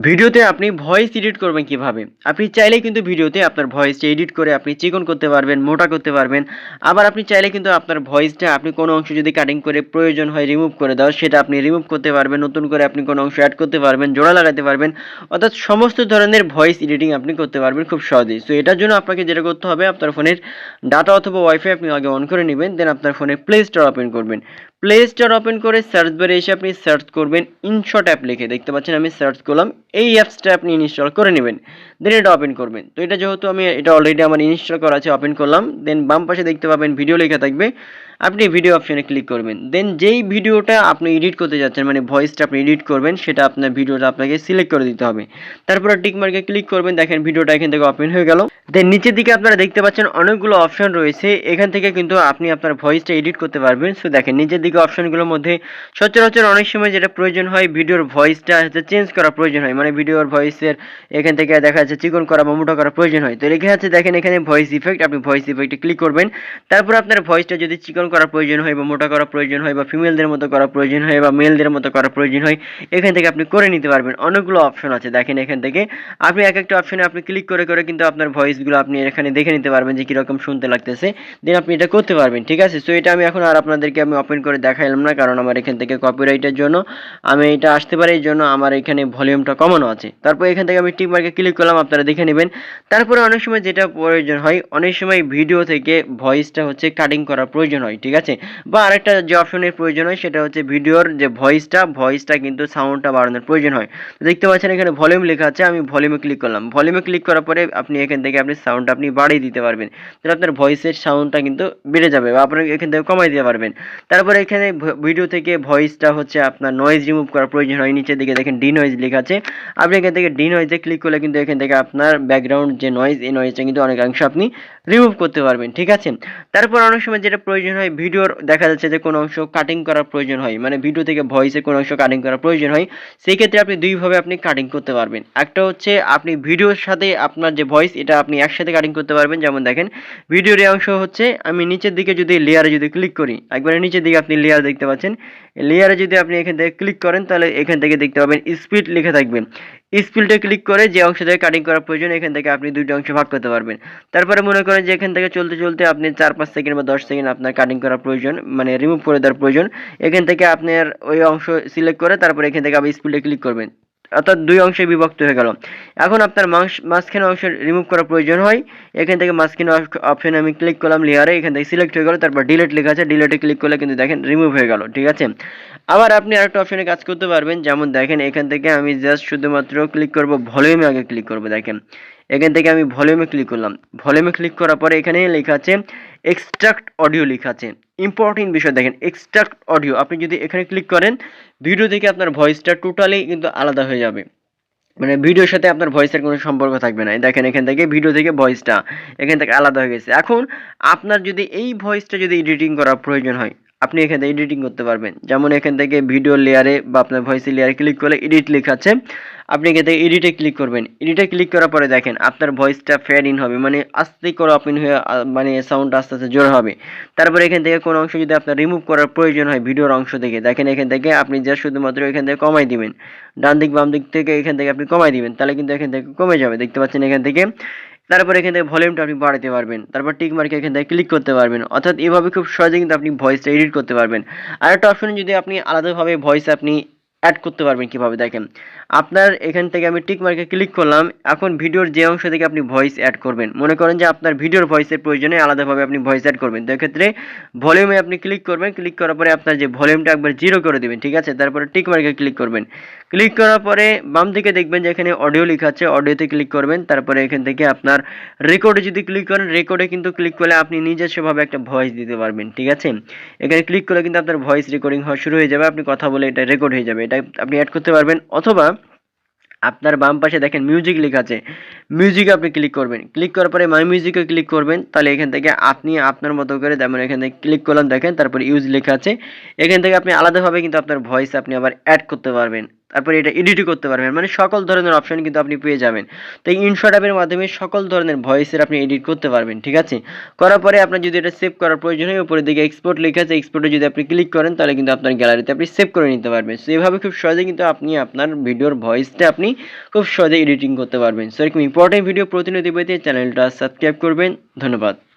ভিডিওতে আপনি voice edit করবেন কীভাবে? আপনি চাইলে কিন্তু ভিডিওতে আপনার ভয়েসটা এডিট করে আপনি চিকন করতে পারবেন, মোটা করতে পারবেন। আবার আপনি চাইলে কিন্তু আপনার ভয়েসটা আপনি কোনো অংশ যদি কাটিং করে প্রয়োজন হয় রিমুভ করে দাও, সেটা আপনি রিমুভ করতে পারবেন, নতুন করে আপনি কোনো অংশ অ্যাড করতে পারবেন, জোড়া লাগাতে পারবেন। অর্থাৎ সমস্ত ধরনের ভয়েস এডিটিং আপনি করতে পারবেন খুব সহজেই। সো এটার জন্য আপনাকে যেটা করতে হবে, আপনার ফোনের ডাটা অথবা ওয়াইফাই আপনি আগে অন করে নেবেন দেন আপনার ফোনে প্লে স্টোর ওপেন করবেন। প্লে স্টোর ওপেন করে সার্চ বারে এসে আপনি সার্চ করবেন ইনশট অ্যাপ লিখে। দেখতে পাচ্ছেন আমি সার্চ করলাম। এই অ্যাপসটা আপনি ইনস্টল করে নেবেন। দেন এটা ওপেন করবেন। তো এটা যেহেতু আমি, এটা অলরেডি আমার ইনস্টল করা আছে ওপেন করলাম। দেন বাম পাশে দেখতে পাবেন ভিডিও লেখা থাকবে। আপনি ভিডিও অপশনে ক্লিক করবেন। দেন যেই ভিডিওটা আপনি এডিট করতে যাচ্ছেন মানে ভয়েসটা আপনি এডিট করবেন, সেটা আপনার ভিডিওটা আপনাকে সিলেক্ট করে দিতে হবে। তারপরে টিক মার্কে ক্লিক করবেন, দেখেন ভিডিওটা এখান থেকে ওপেন হয়ে গেল। দেন নিচের দিকে আপনারা দেখতে পাচ্ছেন অনেকগুলো অপশন রয়েছে। এখান থেকে কিন্তু আপনি আপনার ভয়েসটা এডিট করতে পারবেন। সো দেখেন, নিচের দিকে অপশনগুলোর মধ্যে সচরাচর অনেক সময় যেটা প্রয়োজন হয় ভিডিওর ভয়েসটা হচ্ছে চেঞ্জ করা প্রয়োজন হয়। মানে ভিডিওর ভয়েসের এখান থেকে দেখা যাচ্ছে চিকন করা বা মোটা করা প্রয়োজন হয়। তো লেখা আছে, দেখেন এখানে ভয়েস ইফেক্ট আপনি ভয়েস ইফেক্টে ক্লিক করবেন। তারপর আপনার ভয়েসটা যদি চিকন করা প্রয়োজন হয় বা মোটা করা প্রয়োজন হয় বা ফিমেলদের মতো করা প্রয়োজন হয় বা মেলদের মতো করা প্রয়োজন হয়, এখান থেকে আপনি করে নিতে পারবেন। অনেকগুলো অপশন আছে, দেখেন এখান থেকে। আপনি এক একটা অপশনে আপনি ক্লিক করে করে কিন্তু আপনার ভয়েসগুলো আপনি এখানে দেখে নিতে পারবেন যে কীরকম শুনতে লাগতেছে। দেন আপনি এটা করতে পারবেন, ঠিক আছে? সো এটা আমি এখন আর আপনাদেরকে আমি ওপেন করে দেখাইলাম না, কারণ আমার এখান থেকে কপিরাইটের জন্য আমি এটা আসতে পারি, এই জন্য আমার এখানে ভলিউমটা কমানো আছে। তারপর এখান থেকে আমি টিক মার্কে ক্লিক করলাম, আপনারা দেখে নেবেন। তারপরে অনেক সময় যেটা প্রয়োজন হয়, অনেক সময় ভিডিও থেকে ভয়েসটা হচ্ছে কাটিং করার প্রয়োজন হয়। ঠিক আছে? বা আরেকটা যে অপশনের প্রয়োজন হয় সেটা হচ্ছে ভিডিওর যে ভয়েসটা ভয়েসটা কিন্তু সাউন্ডটা বাড়ানোর প্রয়োজন হয়। দেখতে পাচ্ছেন এখানে ভলিউম লেখা আছে, আমি ভলিউমে ক্লিক করলাম। ভলিউমে ক্লিক করার পরে আপনি এখান থেকে আপনি সাউন্ডটা আপনি বাড়িয়ে দিতে পারবেন। তাহলে আপনার ভয়েসের সাউন্ডটা কিন্তু বেড়ে যাবে বা আপনি এখান থেকে কমাই দিতে পারবেন। তারপরে এখানে ভিডিও থেকে ভয়েসটা হচ্ছে আপনার নয়েজ রিমুভ করার প্রয়োজন হয়। নিচের দিকে দেখেন ডি নয়েজ লেখা আছে। আপনি এখান থেকে ডি নয়েজে ক্লিক করলে কিন্তু এখান থেকে আপনার ব্যাকগ্রাউন্ড যে নয়েজ এই নয়েজটা কিন্তু অনেকাংশ আপনি রিমুভ করতে পারবেন। ঠিক আছে? তারপর অনেক সময় যেটা প্রয়োজন হয় ভিডিওর দেখা যাচ্ছে যে কোনো অংশ কাটিং করার প্রয়োজন হয়। মানে ভিডিও থেকে ভয়েসে কোনো অংশ কাটিং করার প্রয়োজন হয়। সেই ক্ষেত্রে আপনি দুইভাবে আপনি কাটিং করতে পারবেন। একটা হচ্ছে আপনি ভিডিওর সাথে আপনার যে ভয়েস এটা আপনি একসাথে কাটিং করতে পারবেন। যেমন দেখেন ভিডিওর এই অংশ হচ্ছে, আমি নিচের দিকে যদি লেয়ারে যদি ক্লিক করি, একবারে নিচের দিকে আপনি লেয়ার দেখতে পাচ্ছেন। লেয়ারে যদি আপনি এখান থেকে ক্লিক করেন, তাহলে এখান থেকে দেখতে পাবেন স্পিড লেখা থাকবে। স্পিডে ক্লিক করে যে অংশ থেকে কাটিং করার প্রয়োজন, এখান থেকে আপনি দুইটা অংশ ভাগ করতে পারবেন। তারপরে মনে করেন যে এখান থেকে চলতে চলতে আপনি চার পাঁচ সেকেন্ড বা দশ সেকেন্ড আপনার কাটিং করার প্রয়োজন মানে রিমুভ করে দেওয়ার প্রয়োজন। এখান থেকে আপনার ওই অংশ সিলেক্ট করে, তারপর এখান থেকে আপনি স্পিডে ক্লিক করবেন। অর্থাৎ দুই অংশে বিভক্ত হয়ে গেল। এখন আপনার মাংস, মাঝখানে অংশ রিমুভ করার প্রয়োজন হয়। এখান থেকে মাঝখানে অপশনে আমি ক্লিক করলাম লেয়ারে এখান থেকে সিলেক্ট হয়ে গেল, তারপর ডিলেট লেখা আছে ডিলেটে ক্লিক করলে কিন্তু দেখেন রিমুভ হয়ে গেল, ঠিক আছে? আবার আপনি আরেকটা অপশনে কাজ করতে পারবেন, যেমন দেখেন এখান থেকে আমি জাস্ট শুধুমাত্র ক্লিক করব ভলিউমে আগে ক্লিক করব, দেখেন। এখান থেকে আমি ভলিউমে ক্লিক করলাম। ভলিউমে ক্লিক করার পরে এখানে লেখা আছে এক্সট্রাক্ট অডিও লেখা আছে। ইম্পর্টেন্ট বিষয় দেখেন এক্সট্রাক্ট অডিও আপনি যদি এখানে ক্লিক করেন ভিডিও থেকে আপনার ভয়েসটা টোটালি কিন্তু আলাদা হয়ে যাবে। মানে ভিডিওর সাথে আপনার ভয়েসের কোনো সম্পর্ক থাকবে না। দেখেন, এখান থেকে ভিডিও থেকে ভয়েসটা এখান থেকে আলাদা হয়ে গেছে। এখন, আপনার যদি এই ভয়েসটা যদি এডিটিং করার প্রয়োজন হয় আপনি এখান থেকে এডিটিং করতে পারবেন। যেমন এখান থেকে ভিডিও লেয়ারে বা আপনার ভয়েসের লেয়ারে ক্লিক করলে এডিট লেখা আছে। আপনি এখান থেকে এডিটে ক্লিক করবেন। এডিটে ক্লিক করার পরে দেখেন, আপনার ভয়েসটা ফেড ইন হবে। মানে আস্তে করে ওপেন হয়ে মানে সাউন্ড আস্তে আস্তে জোর হবে। তারপরে এখান থেকে কোনো অংশ যদি আপনার রিমুভ করার প্রয়োজন হয় ভিডিওর অংশ থেকে, দেখেন এখান থেকে আপনি যা শুধুমাত্র এখান থেকে কমাই দিবেন। ডান দিক বাম দিক থেকে এখান থেকে আপনি কমাই দিবেন, তাহলে কিন্তু এখান থেকে কমে যাবে। দেখতে পাচ্ছেন এখান থেকে তারপর এখান থেকে ভলিউমটা আপনি বাড়াতে পারবেন। তারপর টিক মার্কে এখান থেকে ক্লিক করতে পারবেন। অর্থাৎ এভাবে খুব সহজে কিন্তু আপনি ভয়েসটা এডিট করতে পারবেন। আর একটা অপশন যদি আপনি আলাদাভাবে ভয়েস আপনি অ্যাড করতে পারবেন কীভাবে দেখেন। আপনার এখান থেকে আমি টিক মার্কে ক্লিক করলাম, এখন ভিডিওর যে অংশ থেকে আপনি ভয়েস অ্যাড করবেন, মনে করেন যে আপনার ভিডিওর ভয়েসের প্রয়োজনে আলাদাভাবে আপনি ভয়েস অ্যাড করবেন, তো এক্ষেত্রে ভলিউমে আপনি ক্লিক করবেন ক্লিক করার পরে আপনার যে ভলিউমটা একবার জিরো করে দেবেন, ঠিক আছে? তারপরে টিক মার্কে ক্লিক করবেন। ক্লিক করার পরে বাম দিকে দেখবেন যে এখানে অডিও লেখা আছে অডিওতে ক্লিক করবেন, তারপরে এখান থেকে আপনার রেকর্ডে যদি ক্লিক করেন রেকর্ডে কিন্তু ক্লিক করলে আপনি নিজস্বভাবে একটা ভয়েস দিতে পারবেন, ঠিক আছে? এখানে ক্লিক করলে কিন্তু আপনার ভয়েস রেকর্ডিং হওয়া শুরু হয়ে যাবে, আপনি কথা বলে এটা রেকর্ড হয়ে যাবে, এটা আপনি অ্যাড করতে পারবেন, অথবা আপনার বাম পাশে দেখেন মিউজিক লেখা আছে। মিউজিক আপনি ক্লিক করবেন। ক্লিক করার পরে মাই মিউজিকে ক্লিক করবেন। তাহলে এখান থেকে আপনি আপনার মতো করে যেমন এখান থেকে ক্লিক করলাম দেখেন, তারপর ইউজ লেখা আছে। এখান থেকে আপনি আলাদাভাবে কিন্তু আপনার ভয়েস আপনি আবার অ্যাড করতে পারবেন। তারপরে এটা এডিটও করতে পারবেন। মানে সকল ধরনের অপশন কিন্তু আপনি পেয়ে যাবেন। তো এই ইনশর্ট অ্যাপের মাধ্যমে সকল ধরনের ভয়েসের আপনি এডিট করতে পারবেন, ঠিক আছে? করার পরে আপনার যদি এটা সেভ করার প্রয়োজন হয়, উপরের দিকে এক্সপোর্ট লেখা আছে এক্সপোর্টে যদি আপনি ক্লিক করেন, তাহলে কিন্তু আপনার গ্যালারিতে আপনি সেভ করে নিতে পারবেন। সো এভাবে খুব সহজে কিন্তু আপনি আপনার ভিডিওর ভয়েসটা আপনি খুব সহজে এডিটিং করতে পারবেন। সো এরকম ইম্পর্টেন্ট ভিডিও প্রতিনিধি পেতে চ্যানেলটা সাবস্ক্রাইব করবেন। ধন্যবাদ।